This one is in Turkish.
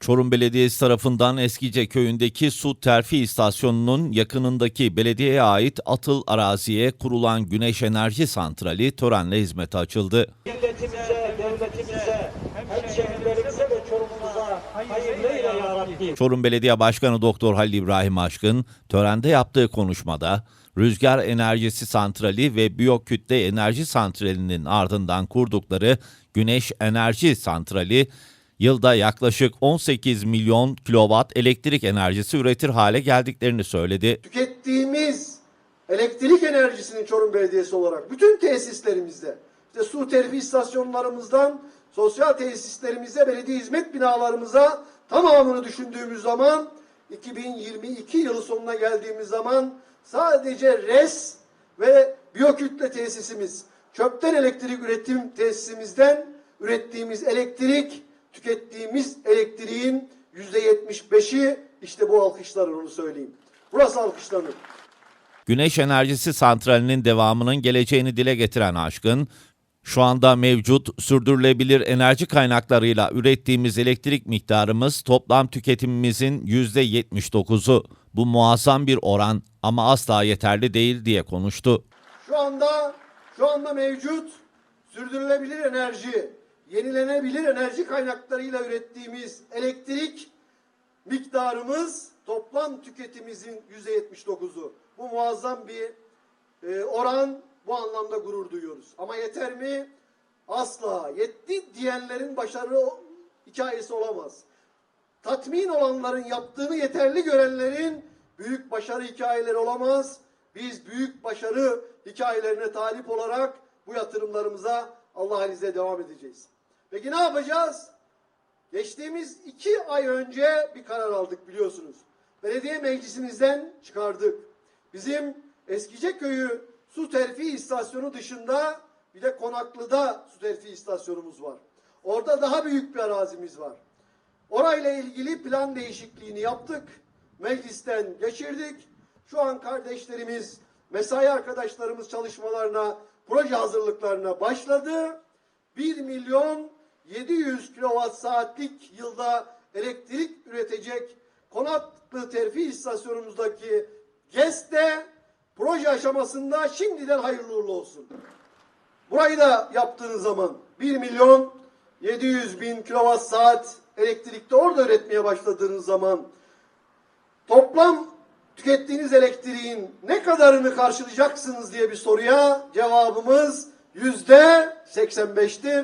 Çorum Belediyesi tarafından Eskice köyündeki su terfi istasyonunun yakınındaki belediyeye ait atıl araziye kurulan güneş enerji santrali törenle hizmete açıldı. milletimize, devletimize, hemşehrilerimize ve Çorum'umuza hayırlı eyle ya Rabbi. Çorum Belediye Başkanı Doktor Halil İbrahim Aşkın törende yaptığı konuşmada rüzgar enerjisi santrali ve biyokütle enerji santralinin ardından kurdukları güneş enerji santrali yılda yaklaşık 18 milyon kilowatt elektrik enerjisi üretir hale geldiklerini söyledi. tükettiğimiz elektrik enerjisinin Çorum Belediyesi olarak bütün tesislerimizde, işte su terfi istasyonlarımızdan sosyal tesislerimize, belediye hizmet binalarımıza tamamını düşündüğümüz zaman 2022 yılı sonuna geldiğimiz zaman sadece RES ve biyokütle tesisimiz, çöpten elektrik üretim tesisimizden ürettiğimiz elektrik, tükettiğimiz elektriğin yüzde yetmiş beşi işte bu alkışların onu söyleyeyim. Burası alkışlanır. Güneş enerjisi santralinin devamının geleceğini dile getiren Aşkın, şu anda mevcut sürdürülebilir enerji kaynaklarıyla ürettiğimiz elektrik miktarımız toplam tüketimimizin %79'u. Bu muazzam bir oran ama asla yeterli değil diye konuştu. Şu anda şu anda mevcut sürdürülebilir enerji, yenilenebilir enerji kaynaklarıyla ürettiğimiz elektrik miktarımız toplam tüketimimizin yüzde yetmiş dokuzu. Bu muazzam bir e, oran. Bu anlamda gurur duyuyoruz. Ama yeter mi? Asla. Yetti diyenlerin başarı hikayesi olamaz. Tatmin olanların yaptığını yeterli görenlerin büyük başarı hikayeleri olamaz. Biz büyük başarı hikayelerine talip olarak bu yatırımlarımıza Allah izniyle devam edeceğiz. Peki ne yapacağız? Geçtiğimiz iki ay önce bir karar aldık biliyorsunuz. Belediye meclisimizden çıkardık. Bizim Eskice Köyü su terfi istasyonu dışında bir de Konaklı'da su terfi istasyonumuz var. Orada daha büyük bir arazimiz var. Orayla ilgili plan değişikliğini yaptık. Meclisten geçirdik. Şu an kardeşlerimiz, mesai arkadaşlarımız çalışmalarına, proje hazırlıklarına başladı. 1 milyon 700 kilowatt saatlik yılda elektrik üretecek Konaklı Terfi istasyonumuzdaki GES de proje aşamasında şimdiden hayırlı uğurlu olsun. Burayı da yaptığınız zaman 1 milyon 700 bin kilowatt saat elektrikte orada üretmeye başladığınız zaman toplam tükettiğiniz elektriğin ne kadarını karşılayacaksınız diye bir soruya cevabımız yüzde 85'tir.